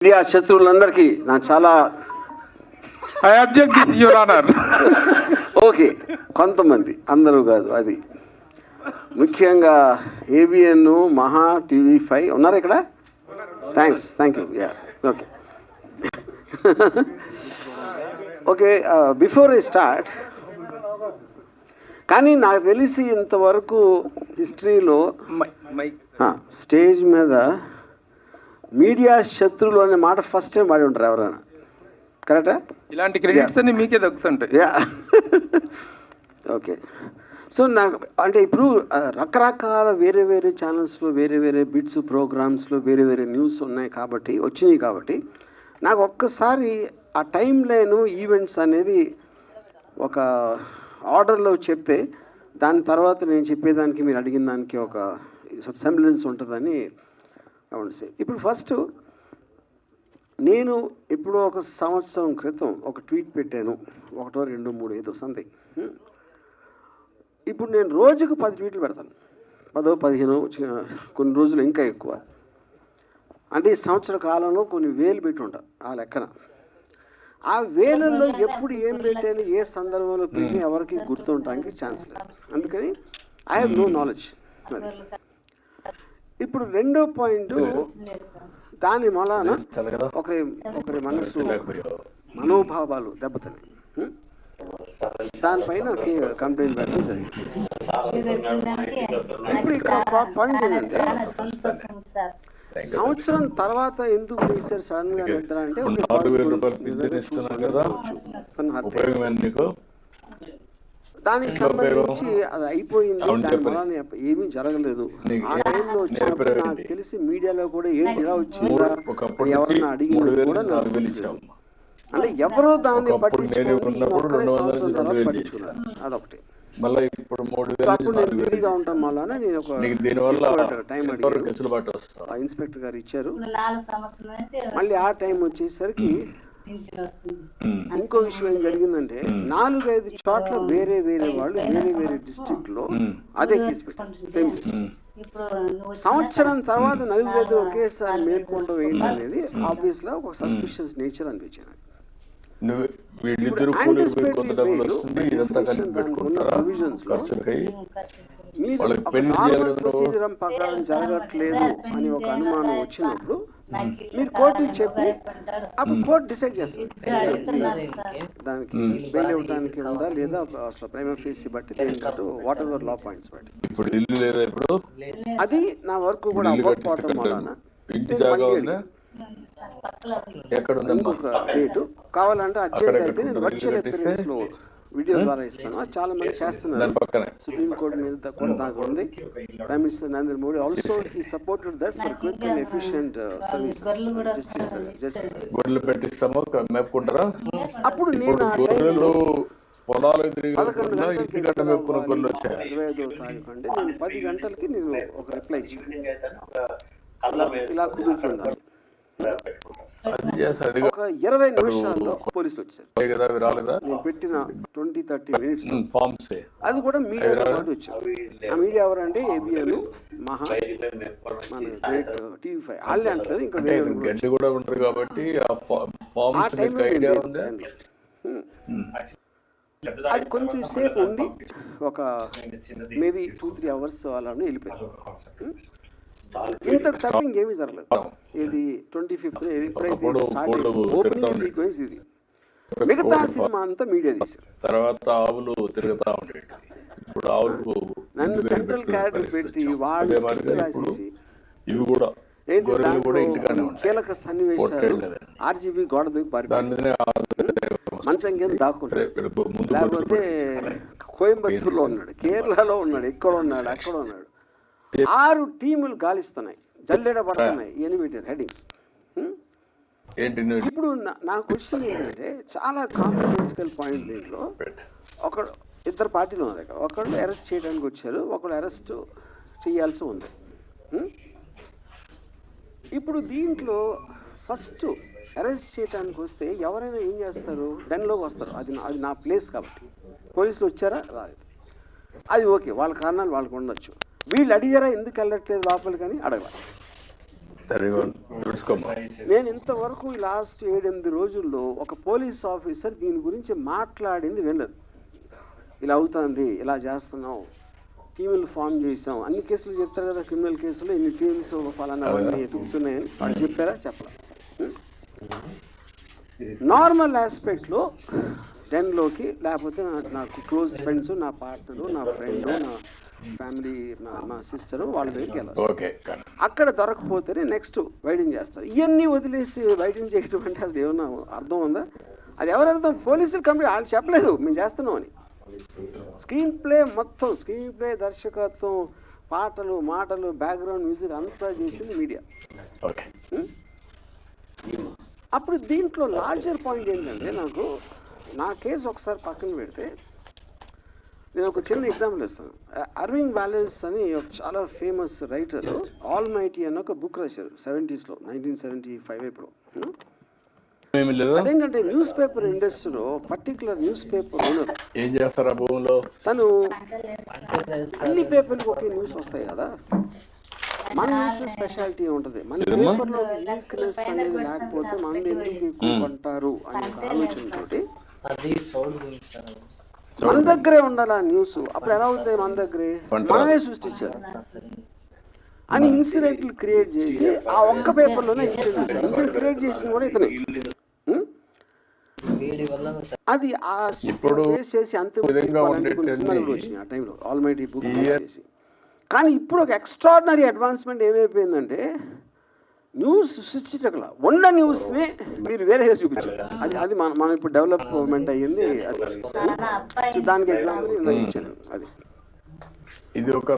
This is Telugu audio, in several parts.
మీడియా శత్రువులందరికీ నా చాలా I object this your honour okay కొంతమంది అందరూ కాదు అది. ముఖ్యంగా ఏబిఎన్ మహా టీవీ ఫైవ్ ఉన్నారు ఇక్కడ? Thanks thank you yeah okay okay before I start కానీ నాకు తెలిసి ఇంతవరకు హిస్టరీలో స్టేజ్ మీద మీడియా శత్రువులు అనే మాట ఫస్ట్ టైం వాడి ఉంటారు ఎవరైనా. కరెక్టా ఇలాంటి క్రెడిట్స్ అన్ని మీకే దక్కుతుంటాయి. యా ఓకే సో నాకు అంటే ఇప్పుడు రకరకాల వేరే వేరే ఛానల్స్లో వేరే వేరే బిట్స్ ప్రోగ్రామ్స్లో వేరే వేరే న్యూస్ ఉన్నాయి కాబట్టి వచ్చినాయి కాబట్టి నాకు ఒక్కసారి ఆ టైం లైన్ ఈవెంట్స్ అనేది ఒక ఆర్డర్లో చెప్తే దాని తర్వాత నేను చెప్పేదానికి మీరు అడిగిన దానికి ఒక సెంబ్లెన్స్ ఉంటుందని అవును ఇప్పుడు ఫస్ట్ నేను ఇప్పుడు ఒక సంవత్సరం క్రితం ఒక ట్వీట్ పెట్టాను. ఒకటో రెండు మూడు ఏదో సంథింగ్. ఇప్పుడు నేను రోజుకు పది ట్వీట్లు పెడతాను. పదో పదిహేను కొన్ని రోజులు ఇంకా ఎక్కువ. అంటే ఈ సంవత్సర కాలంలో కొన్ని వేలు పెట్టి ఉంటా ఆ లెక్కన. ఆ వేలల్లో ఎప్పుడు ఏం పెట్టాను ఏ సందర్భంలో పెట్టి ఎవరికి గుర్తుండటానికి ఛాన్స్ లేదు. అందుకని ఐ హ్యావ్ నో నాలెడ్జ్ ఇప్పుడు రెండో పాయింట్ దాని మూలాన ఒకరి ఒకరి మనసు మనోభావాలు దెబ్బతిన్నాయి? దానిపైన కంప్లైంట్ పెట్టడం జరిగింది ఇప్పుడు ఇక్కడ పాయింట్ ఏంటంటే సంవత్సరం తర్వాత ఎందుకు వేశారు సడన్గా నిద్ర అంటే ఒక దానికి? సంబంధించి అది అయిపోయింది. దాని. వలన ఏమీ జరగలేదు. ఆ ఏ- టైంలో నాకు? తెలిసి మీడియాలో కూడా ఏంటి ఇలా వచ్చిందా? ఎవరన్నా వేలు కూడా. ఇచ్చాం అంటే ఎవరో దాన్ని పట్టించుకున్నారు. అదొకటి. మళ్ళీ ఇప్పుడు మూడు అప్పుడు నుంచి నేను ఒక నీకు దీనివల్ల టైం ఇన్స్పెక్టర్ గారు ఇచ్చారు. మళ్ళీ ఆ టైం వచ్చేసరికి పింఛన్ వస్తుంది ఉమ్. ఇంకో విషయం ఏం జరిగిందంటే నాలుగైదు చోట్ల వేరే వేరే వాళ్ళు వేరే వేరే డిస్ట్రిక్ట్లో. అదే సంవత్సరం తర్వాత నలుగురైదు ఒకేసారి మేల్కొండడం ఏంటి అనేది ఆబ్వియస్గా ఒక సస్పిషియస్ నేచర్ అనిపించింది. నువ్వు వీళ్ళిద్దరు కొంత డబ్బులు వస్తుంది ఇదంతా కలిపి పెట్టుకుంటారా? ఖర్చులకై? వాళ్ళకి పెళ్ళి జరగట్లేదు అని ఒక అనుమానం వచ్చినప్పుడు మీరు కావాలని చెప్పి. అప్పుడు కోర్టు డిసైడ్ చేస్తారు. దానికి బెయిల్ ఇవ్వడానికి ఉందా లేదా అసలు ప్రైమ్ ఫేసి బట్టి దేనికట్టు వాట్ ఎవర్ లా పాయింట్స్ బట్టి? ఇప్పుడు ఇల్లు లేదా ఇప్పుడు? అది నా వరకు కూడా ఇల్లు అవ్వకపోవటం వలన ఇంటి జాగా ఉంది. ఎక్కడ ఉందమ్మా ఇంకొక డేటు కావాలంటే అర్జెంట్ అక్కడ అయితే నేను కట్టుకుంటారు. వర్చువల్ ఇల్లు కట్టిస్తే? ఎక్స్పీరియన్స్లో వీడియో ద్వారా ఇస్తాను. చాలా మంది చేస్తున్నారు. పక్కనే. సుప్రీం కోర్టు మీద ద- కూడా దాకా ఉంది. Prime minister Narendra Modi also he supported that for quick and efficient కూడా గొడ్లు పెట్టిస్తామో మేపుకుంటారా అప్పుడు నేను గొర్రెలు పొలాలు తిరిగి ఇంటి గడ్డ మేపుకున్న గొర్రెలు వచ్చాయి. ఇరవై ఐదో తారీఖు అంటే నేను పది గంటలకి నేను ఒక రిప్లై ఇచ్చాను. ఇలా ఇరవై నిమిషాల్లో పోలీసులు వచ్చారు. రాలేదా? నేను పెట్టిన ట్వంటీ థర్టీ మినిట్స్ ఫార్మ్స్ అది కూడా వచ్చారు. మీడియా ఎవరంటే ఏబిఎన్ మహా మన గ్రేట్ టీవీ ఫైవ్. వాళ్ళే అంటారు ఇంకా అంటే వేరే వాళ్ళు కూడా గడ్డి కూడా ఉంటుంది కాబట్టి ఫార్మ్స్ ఐడియా ఉందా? అది కొంచెం సేపు ఉండి ఒక మేబీ టూ త్రీ అవర్స్ అలానే వెళ్ళిపోయారు Hmm? ఇంత టైపింగ్ ఏమీ జరగలేదు. ఇది ట్వంటీ ఫిఫ్త్ ఉండేవి. సీక్వెన్స్ ఇది? మిగతా సినిమా అంతా మీడియా తీశారు. తర్వాత ఆవులు తిరుగుతా ఇప్పుడు ఆవులకు నన్ను సెంట్రల్ క్యారెక్టర్ పెట్టి. వాళ్ళు ఇవి కూడా కీలక సన్నివేశాలు. ఆర్జీబీ గోడ దూకి పారిపోయింది మంచం కింద దాక్కుంటాడు లేకపోతే కోయంబత్తూరులో ఉన్నాడు కేరళలో ఉన్నాడు ఇక్కడ ఉన్నాడు అక్కడ ఉన్నాడు. ఆరు టీములు గాలిస్తున్నాయి. జల్లెడ పడుతున్నాయి. ఎనిమిది హెడింగ్స్ ఇప్పుడు నా- క్వశ్చన్ ఏంటంటే చాలా కాంట్రవర్సికల్ పాయింట్ దీంట్లో. ఒకడు ఇద్దరు పార్టీలు ఉన్నారు ఇక్కడ. ఒకళ్ళు అరెస్ట్ చేయడానికి వచ్చారు ఒకళ్ళు అరెస్ట్ చేయాల్సి ఉంది? ఇప్పుడు దీంట్లో ఫస్ట్ అరెస్ట్ చేయడానికి వస్తే ఎవరైనా ఏం చేస్తారు? డెన్లోకి వస్తారు. అది నా- అది నా ప్లేస్ కాబట్టి. పోలీసులు వచ్చారా? రాలేదు. అది ఓకే. వాళ్ళ కారణాలు వాళ్ళకు ఉండొచ్చు. వీళ్ళు అడిగారా ఎందుకు వెళ్ళట్లేదు లోపలికి అని అడగాలి. సరే తెలుసుకోమ్మా నేను ఇంతవరకు ఈ లాస్ట్ ఏడెనిమిది రోజుల్లో ఒక పోలీస్ ఆఫీసర్ దీని గురించి మాట్లాడింది వెళ్ళదు ఇలా అవుతుంది ఇలా చేస్తున్నాం టీములు ఫామ్ చేసాం అన్ని కేసులు చెప్తారు కదా క్రిమినల్ కేసులు ఇన్ని టీమ్స్ ఫలానా అవన్నీ ఎదుగుతున్నాయని వాళ్ళు చెప్పారా చెప్పరా నార్మల్ ఆస్పెక్ట్లో టెన్లోకి లేకపోతే నాకు క్లోజ్ ఫ్రెండ్స్ నా పార్ట్నరు నా ఫ్రెండ్ నా ఫ్యామిలీ మా మా సిస్టరు వాళ్ళ దగ్గరికి కానీ అక్కడ దొరకపోతేనే నెక్స్ట్ వైడింగ్ చేస్తారు. ఇవన్నీ వదిలేసి వైడింగ్ చేయడం అంటే అసలు ఏమన్నా అర్థం ఉందా? అది ఎవరు అర్థం? పోలీసులు కంపెనీ వాళ్ళు చెప్పలేదు మేము చేస్తున్నాం అని. స్క్రీన్ ప్లే మొత్తం స్క్రీన్ ప్లే దర్శకత్వం పాటలు మాటలు బ్యాక్గ్రౌండ్ మ్యూజిక్ అంతా చేసింది మీడియా. ఓకే. అప్పుడు దీంట్లో లార్జర్ పాయింట్ ఏంటంటే నాకు నా కేసు ఒకసారి పక్కన పెడితే నేను ఒక చిన్న ఎగ్జాంపుల్ ఇస్తాను. అరవింద్ వ్యాలెన్స్ అని ఒక చాలా ఫేమస్ రైటర్ ఆల్ మైటీ అని ఒక బుక్ రాశారు సెవెంటీస్లో నైన్టీన్ సెవెంటీ ఫైవ్ ఇప్పుడు Hmm? ఏమి లేదు అదేంటంటే న్యూస్ పేపర్ ఇండస్ట్రీలో పర్టికులర్ న్యూస్ పేపర్ ఓనర్. ఏం చేస్తారు భూమిలో? తను అన్ని పేపర్లకు ఒకే న్యూస్ వస్తాయి కదా? మన న్యూస్ స్పెషాలిటీ ఉంటుంది. మన? పేపర్లో వీక్నెస్ అనేది లేకపోతే మనం ఎందుకు ఎక్కువ కొంటారు అనే ఆలోచనతోటి మన దగ్గరే ఉండాలి ఆ న్యూస్ అప్పుడు ఎలా అవుతాయి మన దగ్గరే. మనమే సృష్టించారు అని ఇన్సిడెంట్లు క్రియేట్ చేసి ఆ ఒక్క పేపర్లోనే ఇన్సిడెంట్ ఇన్సిడెంట్ క్రియేట్ చేసింది కూడా ఇతనే. అది ఆ ఇప్పుడు చేసి అంత ఆ టైంలో ఆల్మైటీ బుక్ చేసి. కానీ ఇప్పుడు ఒక ఎక్స్ట్రాడినరీ అడ్వాన్స్మెంట్ ఏమైపోయిందంటే న్యూస్ సృష్టించగల. ఉన్న న్యూస్ని మీరు వేరే చూపించారు. అది అది మన మనం ఇప్పుడు డెవలప్మెంట్ అయ్యింది. దానికి ఎగ్జాంపుల్ ఇచ్చాను అది. ఇది ఒక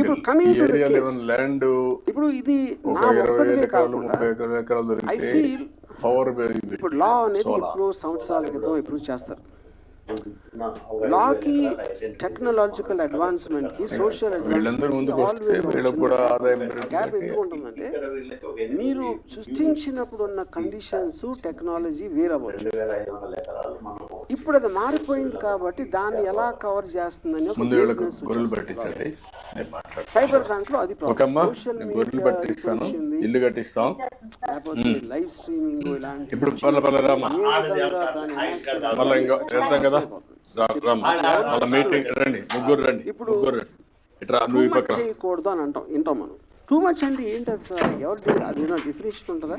ఇప్పుడు ల్యాండ్ ఇప్పుడు ఇది ఒక నా ఇరవై ఒక్కడిదే వేల ఎకరాలు కాకుండా ముప్పై ఎకరాల ఎకరాలు దొరికితే I feel పవర్ ఇప్పుడు లా అనేది ఇప్పుడు సంవత్సరాల క్రితం ఇప్పుడు చేస్తారు. లాకి టెక్నాలజికల్ అడ్వాన్స్మెంట్కి సోషల్ వీళ్ళందరూ ముందుకు వస్తే వీళ్ళకి కూడా ఆదాయం గ్యాప్ పెరుగుతుంది. ఎందుకు ఉంటుందంటే మీరు సృష్టించినప్పుడు ఉన్న కండిషన్స్ టెక్నాలజీ వేరవ్వచ్చు ఇప్పుడు అది మారిపోయింది కాబట్టి దాన్ని ఎలా కవర్ చేస్తుందని ముందు వీళ్ళకు గొర్రెలు. పట్టించండి. సైబర్ దాంట్లో అది గొర్రెలు పట్టిస్తాను. ఇల్లు కట్టిస్తాం. లైవ్ స్ట్రీమింగ్ ఇలాంటి ఇప్పుడు మళ్ళీ ఇంకా కదా. ముగ్గురు రండి ఇప్పుడు చేయకూడదు అని అంటాం వింటాం మనం. టూ మచ్ అంటే ఏంటి సార్? ఎవరి అది డిఫినేషన్ ఉంటుందా?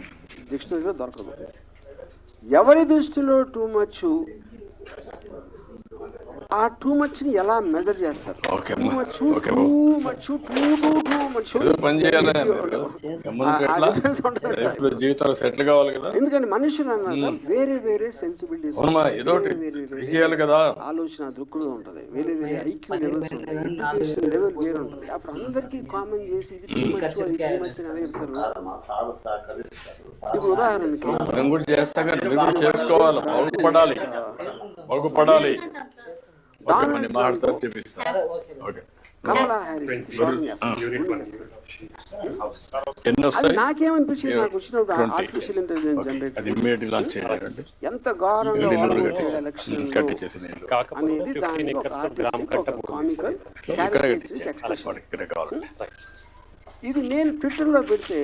డిక్షనరీలో దొరకదు. ఎవరి దృష్టిలో టూ మచ్ ఆ టూ మచ్ని ఎలా మెజర్ చేస్తారు? ఓకే టూ అమ్మా. మచ్ ఓకే టూ బాబు. Much too too too much. ఏదో పని చేయాలని అన్నారు ముందుకు ఎట్లా ఇప్పుడు జీవితంలో సెటిల్ కావాలి కదా? ఎందుకంటే మనుషులు అన్నాక వేరే వేరే సెన్సిబిలిటీస్ అవునమ్మా ఏదో చేయాలి కదా? ఆలోచన దృక్కుడు ఉంటుంది. వేరే వేరే ఐక్యూ లెవెల్స్ ఎడ్యుకేషన్ లెవెల్ వేరే ఉంటుంది. అప్పుడు అందరికీ కామన్ చేసి ఇప్పుడు ఉదాహరణకి మేము కూడా చేస్తాం కానీ మీరు కూడా చేసుకోవాలి? బాగుపడాలి బాగుపడాలి నాకేమనిపించింది? నాకు. ఆర్టిఫిషియల్ ఇంటెలిజెన్స్ జనరేట్ చేయాలి ఎంత ఘోరంగా అనేది ఒక ఒక ఇక్కడ కావాలి. ఇది నేను ట్విట్టర్లో పెడితే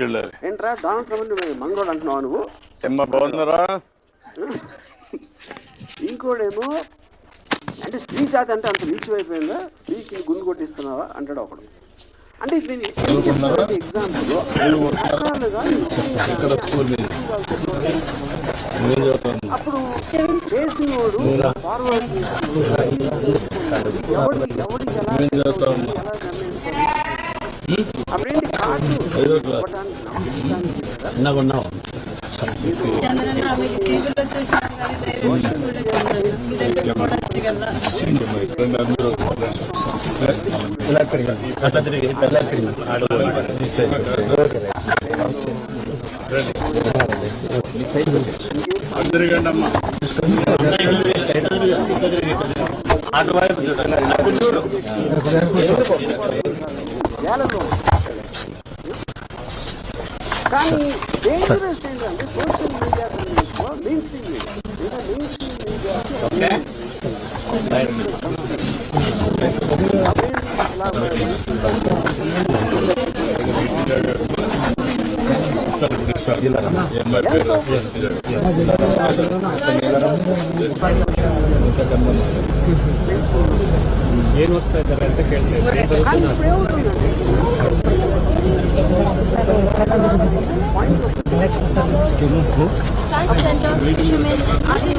వెళ్ళాలి ఏంట్రా డొనాల్డ్ ట్రంప్ మంగోడు అంటున్నావు నువ్వు? ఇంకోడేమో అంటే స్త్రీ జాతి అంటే అంత నిలిచిపోయిపోయిందా? స్త్రీకి గుండు కొట్టిస్తున్నావా? అంటాడు ఒకడు. అంటే దీన్ని ఎగ్జాంపుల్ అప్పుడు చేసినోడు ఫార్వర్డ్ ఎలా? అప్పుడేంటి కార్డు? ఇవ్వడానికి నమ్మకానికి కదా చంద్రన్న మీకు టీవీలో చూసినాం కానీ ధైర్యంగా చూడగలుగుతాను మీ దగ్గర కూడా కదా అందరికండి అమ్మా వేలలో కానీ డేంజరస్ ఏంటంటే సోషల్ మీడియా కన్నా మెయిన్ స్ట్రీమ్ మీడియా ఇంకా మెయిన్ స్ట్రీమ్ మీడియా ఇస్తారు ఇప్పుడు ఇస్తారు ఈ అమ్మాయి పేరు కానీ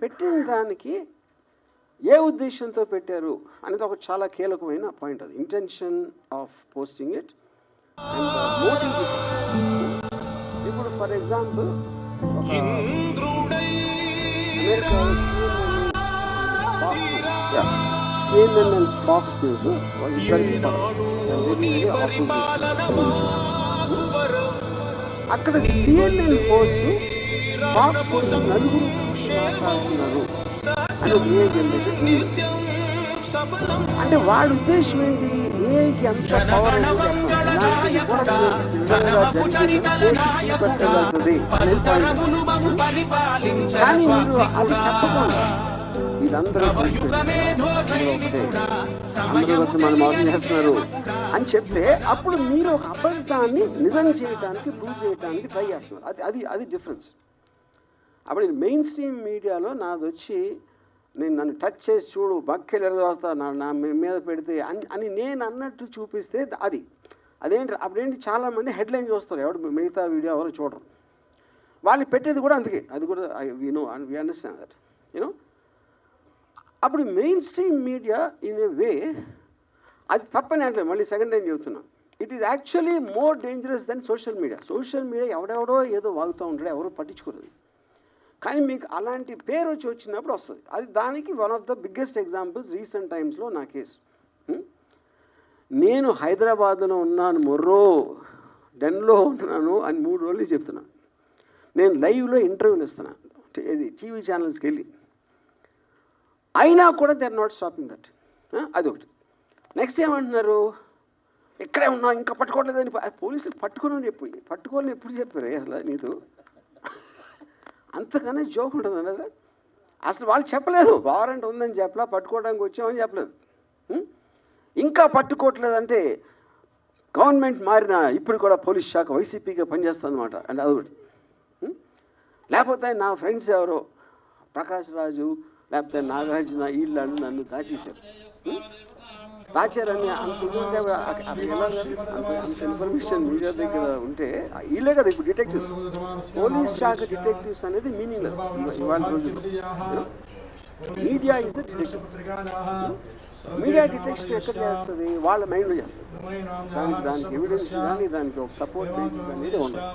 పెట్టిన దానికి ఏ ఉద్దేశంతో పెట్టారు అనేది ఒక చాలా కీలకమైన పాయింట్ అది ఇంటెన్షన్ ఆఫ్ పోస్టింగ్ ఇట్ ఇప్పుడు for example CNN and Fox News అక్కడ సిఎన్ఎన్ పోస్ట్ మాట్లాడుతున్నారు అని. అంటే వాడి ఉద్దేశం ఏంటి? ఏఐకి అంత పవర్. కానీ మీరు అది చెప్పకుండా ఇదందరూ అందరూ మనం మోసం చేస్తున్నారు. అని చెప్తే అప్పుడు మీరు ఒక అబద్ధాన్ని నిజం చేయడానికి ప్రూవ్ చేయడానికి ట్రై చేస్తున్నారు. అది అది అది డిఫరెన్స్ అప్పుడు మెయిన్ స్ట్రీమ్ మీడియాలో నాది వచ్చి నేను నన్ను టచ్ చేసి చూడు బక్కెలు ఎరదోస్తా నా నా మీద పెడితే అని అని నేను అన్నట్టు చూపిస్తే అది. అదేంటి అప్పుడేంటి చాలామంది హెడ్లైన్ చూస్తారు ఎవరు మిగతా వీడియో ఎవరు చూడరు. వాళ్ళు పెట్టేది కూడా అందుకే అది కూడా you know we understand that you know అప్పుడు mainstream media in a way అది తప్పని అంటే మళ్ళీ సెకండ్ టైం చెబుతున్నా. It is actually more dangerous than social media social media ఎవడెవడో ఏదో వాగుతూ ఉంటాడో ఎవరు పట్టించుకోరు కానీ మీకు అలాంటి పేరు వచ్చి వచ్చినప్పుడు వస్తుంది. అది దానికి one of the biggest examples recent టైమ్స్లో నా కేసు hmm? నేను హైదరాబాద్లో ఉన్నాను మొర్రో డెన్లో ఉన్నాను అని మూడు రోజులు చెప్తున్నాను నేను లైవ్లో ఇంటర్వ్యూలు ఇస్తున్నాను ఇది టీవీ ఛానల్స్కి వెళ్ళి. అయినా కూడా they are not stopping that అదొకటి నెక్స్ట్ ఏమంటున్నారు? ఇక్కడే ఉన్నావు ఇంకా పట్టుకోవట్లేదని పోలీసులు పట్టుకుని చెప్పు పట్టుకోవాలని ఎప్పుడు చెప్పారు? అసలు నీతో? అంతకన్నా జోక్ ఉంటుంది అసలు అసలు వాళ్ళు చెప్పలేదు. వారెంట్ ఉందని చెప్పలా పట్టుకోవడానికి వచ్చామని చెప్పలేదు. ఇంకా పట్టుకోవట్లేదంటే గవర్నమెంట్ మారిన ఇప్పుడు కూడా పోలీస్ శాఖ వైసీపీగా పనిచేస్తుంది అనమాట అంటే అదొకటి లేకపోతే నా ఫ్రెండ్స్ ఎవరో ప్రకాష్ రాజు లేకపోతే నాగార్జున వీళ్ళు నన్ను దాచేశారు ఉం? దాచారని అంత ఇన్ఫర్మేషన్ మీడియా దగ్గర ఉంటే వీళ్ళే కదా ఇప్పుడు డిటెక్టివ్స్ పోలీస్ శాఖ డిటెక్టివ్స్ అనేది మీనింగ్లెస్ ఇవాళ రోజు media is detective media detection ఎక్కడ చేస్తుంది? వాళ్ళ మైండ్లో చేస్తుంది. దానికి దానికి ఎవిడెన్స్ కానీ దానికి ఒక సపోర్ట్ అనేది ఉండదు.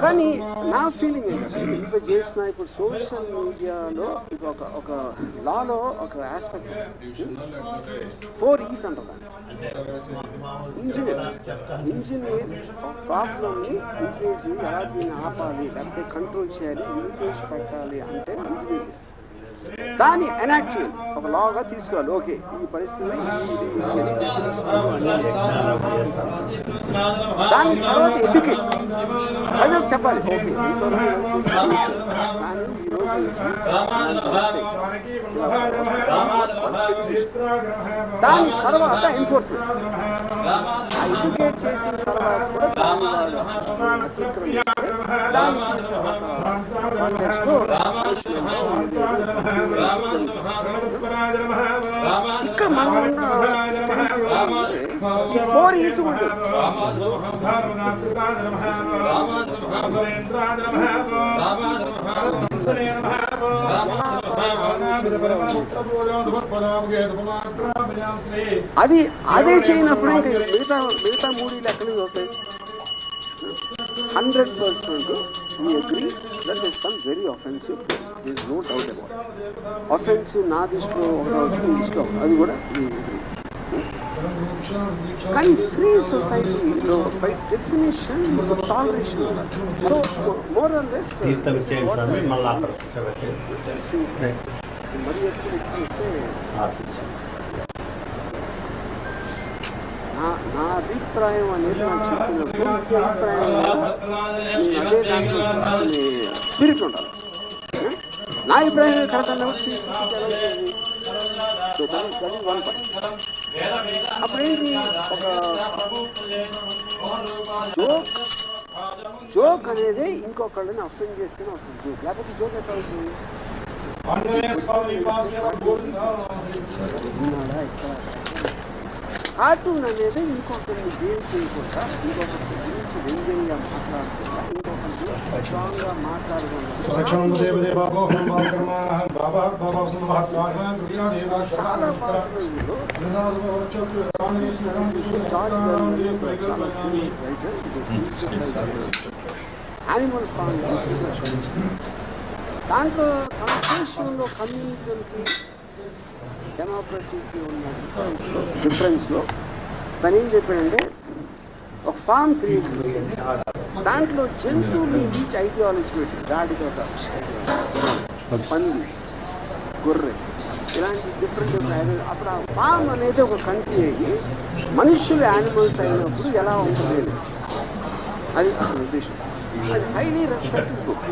కానీ నా ఫీలింగ్ ఏంటంటే చేసిన ఇప్పుడు సోషల్ మీడియాలో ఇది ఒక ఒక లాలో ఒక ఆస్పెక్ట్ ఫోర్ ఈస్ అంటారు ఇంజనీర్ ఇంజనీర్ ప్రాబ్లమ్ని ఇంజనీర్ ఎలా దీన్ని ఆపాలి లేకపోతే కంట్రోల్ చేయాలి లిమిటేషన్ పెట్టాలి అంటే ఇంజనీర్ దాన్ని ఎనాక్షన్ ఒక లాగా తీసుకోవాలి. ఓకే ఈ పరిస్థితి దాని తర్వాత ఎడ్యుకేట్ ప్రజలకు చెప్పాలి. ఓకే ఈ త్వరలో కానీ ఈ రోజు దాని తర్వాత ఎన్ఫోర్స్మెంట్ ఆ ఎడ్యుకేట్ చేసిన తర్వాత కూడా దాన్ని వాళ్ళు అతిక్రమిస్తే దాన్ని ఇక్కడ మనం ఉన్న ఫోర్ ఈసు ఉంటుంది అది అదే చేయనప్పుడు ఇంకా మిగతా మిగతా మూడీలు ఎక్కడి నుంచి వస్తాయి hundred percent we agree that is some very offensive this no doubt about offensive నా దృష్టిలో మీ దృష్టిలో. అది కూడా కానీ ఫ్రీ సొసైటీలో by definition toleration more on less తీర్థం స్వామి మళ్ళీ అక్కడ మరి ఎక్కువ నా అభిప్రాయం అనేది నాకు చెప్పినప్పుడు మీ అభిప్రాయం స్పిరిట్ ఉండాలి? నా అభిప్రాయం అప్పుడేంటి? ఒక జోక్. అనేది ఇంకొకళ్ళని అర్థం చేసుకుని వస్తుంది. జోక్ లేకపోతే జోక్ ఎట్లా అవుతుంది? కార్టూన్ అనేది ఇంకొకరిని గేమ్ చేయకుండా ఇంకొకరి గురించి వ్యంగ్యంగా మాట్లాడకుండా ఇంకొకరి స్ట్రాంగ్గా మాట్లాడకుండా చాలా పాత్రలు యానిమల్ ఫామ్ దాంట్లో తన దేశంలో కమ్యూనిజంకి డెమోక్రసీకి ఉన్న డిఫరెన్స్లో తను ఏం చెప్పాడంటే ఫామ్ క్రియేట్ దాంట్లో జంతువుని ఈచ్ ఐడియాలజీ పెట్టి గాడితో పంది గొర్రె ఇలాంటి డిఫరెంట్ అప్పుడు ఆ ఫామ్ అనేది ఒక కంట్రీ అయ్యి మనుషులు యానిమల్స్ అయినప్పుడు ఎలా ఉంటుంది? అది ఉద్దేశం. అది హైలీ రెస్పెక్టెడ్ బుక్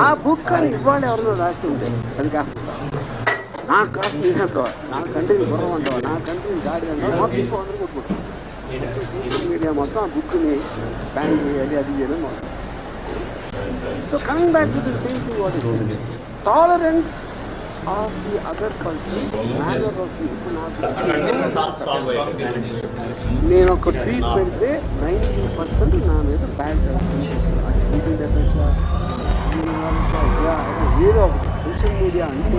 ఆ బుక్ అని ఇవాళ ఎవరినో రాసి ఉంటే అది కాకుండా నా కాదు నీ అంటావా నా కంట్రీని గుర్రం అంటావా? నా కంట్రీని గాడి అంటావా? మొత్తం అందరూ కొట్టుకుంటారు సోషల్ మొత్తం ఆ బుక్ని బ్యాన్ చేయాలి అది చేయడం మొత్తం so coming back to the same thing what is tolerance of the other culture manner of the నేను ఒక ట్వీట్ పెడితే నైంటీ పర్సెంట్ నా మీద బ్యాడ్ ఏదో సోషల్ మీడియా అంటే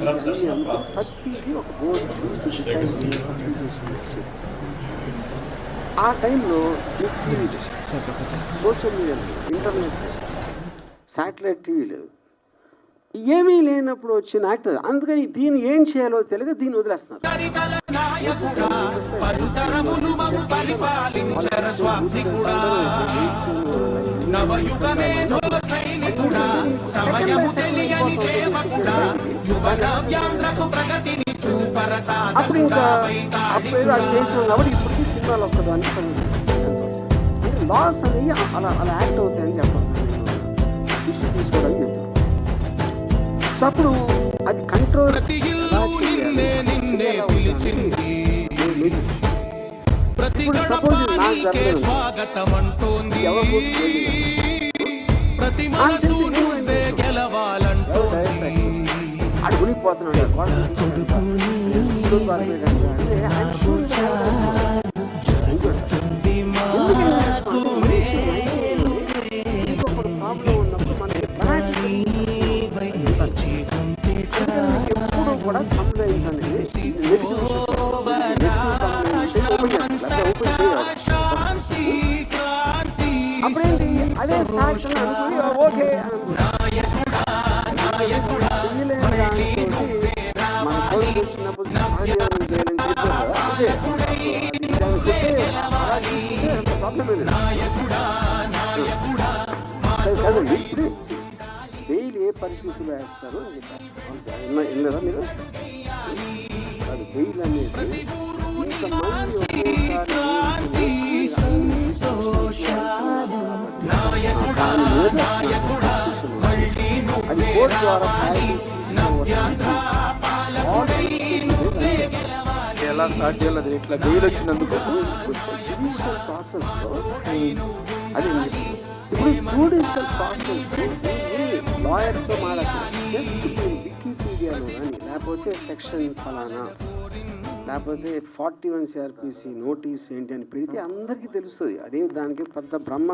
నక్షత్రం భవతి ప్రతిదీ ఒక బోర్డు ఆ టైంలో social media internet satellite TV లేదు ఏమీ లేనప్పుడు వచ్చిన యాక్టర్ అందుకని దీన్ని ఏం చేయాలో తెలియక దీన్ని వదిలేస్తున్నారు. అప్పుడు ఇంకా అప్పుడు ఏదో అది చేసినాం కాబట్టి ఇప్పటికీ సినిమాలు ఒక్కదాన్ని అంటే లాస్ అనేవి అలా అలా యాక్ట్ అవుతాయని చెప్పాలి. ఇష్యూ తీసుకోవడానికి చెప్తాను సో అప్పుడు అది కంట్రోల్ ఇప్పుడు సపోజ్ నాకు జరగలేదు ఎవరు ఆడు గునిపోతున్నాడు ఇంకొకరు ప్రాబ్లం ఉన్నప్పుడు మనకి ఎప్పుడు కూడా అదే ఫ్యాక్ట్ అని అనుకుని ఓకే. మన కోరిక వచ్చినప్పుడు చేయాలని చెప్పారు ఏ పరిస్థితులు వేస్తారు అని చెప్పారు మీరు అది బెయిల్ అనేది ఇంతమంది ఒకేసారి దాని మీద అది కోర్టు ద్వారా ఎలా స్టార్ట్ చేయాలి అది ఇట్లా బెయిల్ వచ్చినందుకు జ్యుడిషియల్ ప్రాసెస్లో అది ఇప్పుడు జ్యుడిషియల్ ప్రాసెస్ లాయర్స్తో మాట్లాడుతున్నారు జస్ట్ మీరు వికీపీడియాలో కానీ లేకపోతే సెక్షన్ ఫలానా లేకపోతే ఫార్టీ వన్ సిఆర్పిసి నోటీస్ ఏంటి అని పెడితే అందరికీ తెలుస్తుంది అదే దానికి పెద్ద బ్రహ్మ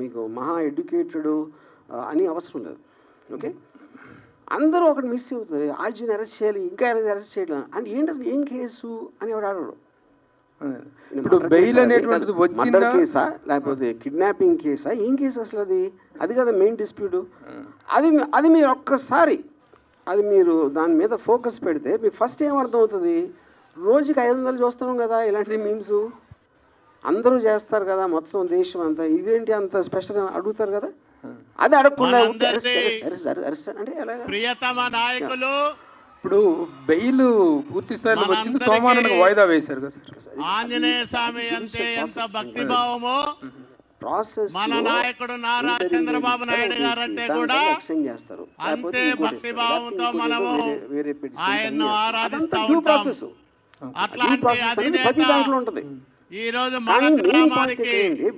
మీకు మహా ఎడ్యుకేటెడ్ అని అవసరం లేదు. ఓకే? అందరూ ఒకటి మిస్ అవుతుంది. ఆర్జీని అరెస్ట్ చేయాలి ఇంకా అరెస్ట్ చేయాలి అంటే ఏంటి అసలు ఏం కేసు అని ఎవడు అడగడు. ఇప్పుడు బెయిల్ అనేటువంటిది మర్డర్ కేసా? లేకపోతే కిడ్నాపింగ్ కేసా? ఏం కేసు అసలు అది? అది కదా మెయిన్ డిస్ప్యూట్ అది అది మీరు ఒక్కసారి అది మీరు దాని మీద ఫోకస్ పెడితే మీకు ఫస్ట్ ఏం అర్థం అవుతుంది రోజుకి ఐదు వందలు చూస్తున్నాం కదా ఇలాంటి మీమ్స్ అందరూ చేస్తారు కదా మొత్తం దేశం అంతా. ఇదేంటి అంత స్పెషల్ అడుగుతారు కదా? అది అడగకుండా అంటే ప్రియతమ నాయకులు. ఇప్పుడు బెయిల్ పూర్తి స్థాయిలో వచ్చింది. సోమవారానికి వాయిదా వేశారు కదా ఆంజనేయ స్వామి అంటే ఎంత భక్తి భావమో ప్రాసెస్ మన నాయకుడు నారా చంద్రబాబు నాయుడు గారు అంటే కూడా చేస్తారు. అంతే భక్తి భావంతో మనము ఆయన్ను ఆరాధిస్తా ఉంటాం. అట్లాంటి అధినేత ఈ రోజు మన గ్రామానికి ఏంటి?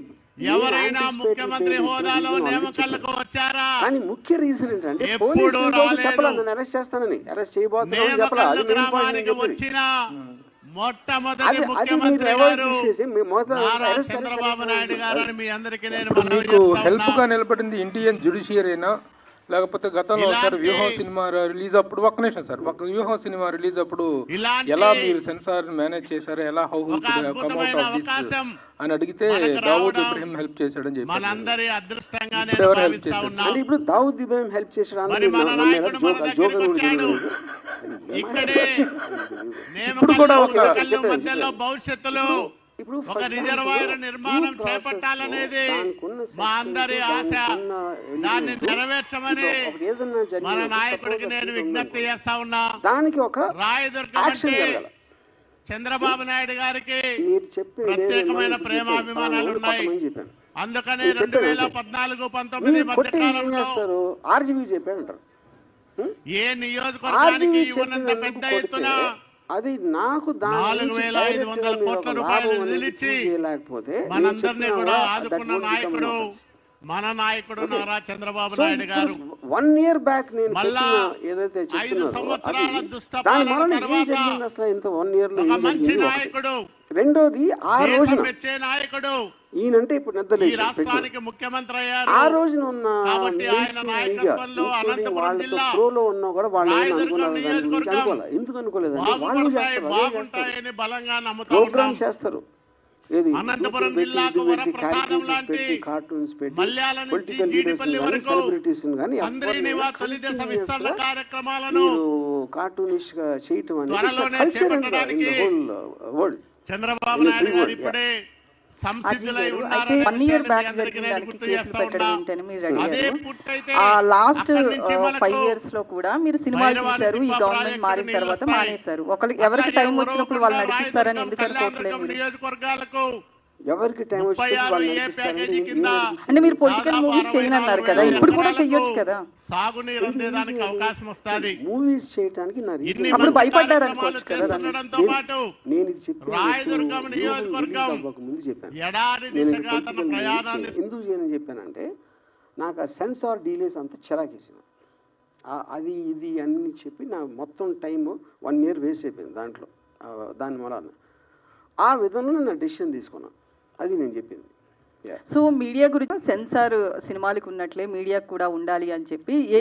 ఎవరైనా ముఖ్యమంత్రి హోదాలో నియామకాలకు వచ్చారా కానీ ముఖ్య రీజన్ ఏంటంటే ఎప్పుడు రాలేదు. అరెస్ట్ చేస్తానని అరెస్ట్ చేయబోతున్నాను గ్రామానికి. వచ్చిన మొట్టమొదటి ముఖ్యమంత్రి గారు ఎవరు తీసేసి మీ మొదట నారా చంద్రబాబు. నాయుడు గారు అని మీ అందరికీ నేను హెల్ప్. గా నిలబడింది ఇండియన్ జ్యుడిషియరీనా లేకపోతే గతంలో ఒకసారి ఇలాంటి- వ్యూహం సినిమా రిలీజ్ అప్పుడు ఒక్క నిమిషం సార్ ఒక వ్యూహం సినిమా రిలీజ్ అప్పుడు ఎలా మీరు సెన్సార్ మేనేజ్ చేశారు ఎలా హౌ అవకాశం అని అడిగితే దావూద్ ఇబ్రహీం హెల్ప్ చేశాడని అదృష్టంగా ఇప్పుడు ఇప్పుడు దావుద్ ఇబ్రాహిం హెల్ప్ చేసాడు మరి మన నాయకుడు మన దగ్గరికి వచ్చాడు. ఇక్కడే కూడా ఒక- భవిష్యత్తులో ఇప్పుడు ఒక రిజర్వాయర్ నిర్మాణం చేపట్టాలనేది మా అందరి ఆశ. దాన్ని నెరవేర్చమని మన నాయకుడికి నేను విజ్ఞప్తి చేస్తా ఉన్నా. దానికి ఒక రాయదుర్గం అంటే చంద్రబాబు నాయుడు గారికి ప్రత్యేకమైన ప్రేమాభిమానాలు ఉన్నాయి. అందుకనే రెండు వేల పద్నాలుగు పంతొమ్మిది మధ్య కాలంలో ఏ నియోజకవర్గానికి ఇవ్వనంత పెద్ద ఎత్తున అది నాకు దాని నాలుగు వేల ఐదు వందల కోట్ల రూపాయలు నిలిచి మనందరినీ కూడా ఆదుకున్న నాయకుడు. మన నాయకుడు నారా చంద్రబాబు నాయుడు గారు వన్ ఇయర్ బ్యాక్ నేను మళ్ళా ఏదైతే ఐదు సంవత్సరాల జరిగింది అసలు ఇంత వన్ ఇయర్లో మంచి. నాయకుడు రెండోది ఆ రోజున మెచ్చే నాయకుడు. ఈయనంటే ఇప్పుడు ఈ నిద్రలేదు రాష్ట్రానికి ముఖ్యమంత్రి అయ్యారు. ఆ రోజున ఉన్న కాబట్టి ఆయన నాయకత్వంలో అనంతపురం జిల్లా ప్రోలో ఉన్నా కూడా వాళ్ళు ఏమీ రాయదుర్గం అనుకున్నారు దాని గురించి నియోజకవర్గం అనుకోలే ఎందుకు వాళ్ళు చేస్తారు చేస్తారు. బాగుంటాయని బలంగా నమ్ముతా ఉన్నాం. ప్రోగ్రామ్ చేస్తారు. అనంతపురం జిల్లాకు వరప్రసాదం లాంటి మల్యాల నుంచి జీడిపల్లి వరకు celebrities ని కానీ అందరి ఎవరిని నివా తొలి దశ continuous విస్తరణ కార్యక్రమాలను కార్టూనిష్గా చేయటం త్వరలోనే చేపట్టడానికి uh. చంద్రబాబు నాయుడు గారు ఇప్పుడే వన్ ఇయర్ బ్యాక్ ఏంటని ఆ లాస్ట్ ఫైవ్ ఇయర్స్లో కూడా మీరు సినిమాలు భైరవాడి తీశారు ఈ గవర్నమెంట్ మారిన తర్వాత. మానేశారు. ఒకరికి ఎవరికి టైం వచ్చినప్పుడు వాళ్ళు నడిపిస్తారని ఎందుకు అనుకోవట్లేదు ఎవరికి టైం అంటే మీరు పొలిటికల్ మూవీస్ చేయనన్నారు కదా. ఇప్పుడు కూడా చెయ్యొచ్చు కదా. సాగునీరు అందేదానికి అవకాశం వస్తుంది మూవీస్ చేయడానికి నా reason ఇన్ని అప్పుడు మంచి భయపడ్డారు అనుకోవచ్చు కదా పాటు నేను ఇది రాయదుర్గం నియోజకవర్గం ముందు చెప్పాను. ఎడారి నేను దిశగా తన ప్రయాణాన్ని ఎందుకు చేయని చెప్పానంటే నాకు ఆ సెన్స్ ఆర్ డీలేస్ అంతా చిరాకేసిన ఆ- అది ఇది అన్ని చెప్పి నా మొత్తం టైం వన్ ఇయర్ వేస్ట్ అయిపోయింది దాంట్లో ఆ, దాని మూలాన. ఆ విధంలో నేను డెసిషన్ తీసుకున్నాను. అది నేను చెప్పింది. సో మీడియా గురించి సెన్సార్ సినిమాలకు ఉన్నట్లే మీడియాకు కూడా ఉండాలి అని చెప్పి ఏ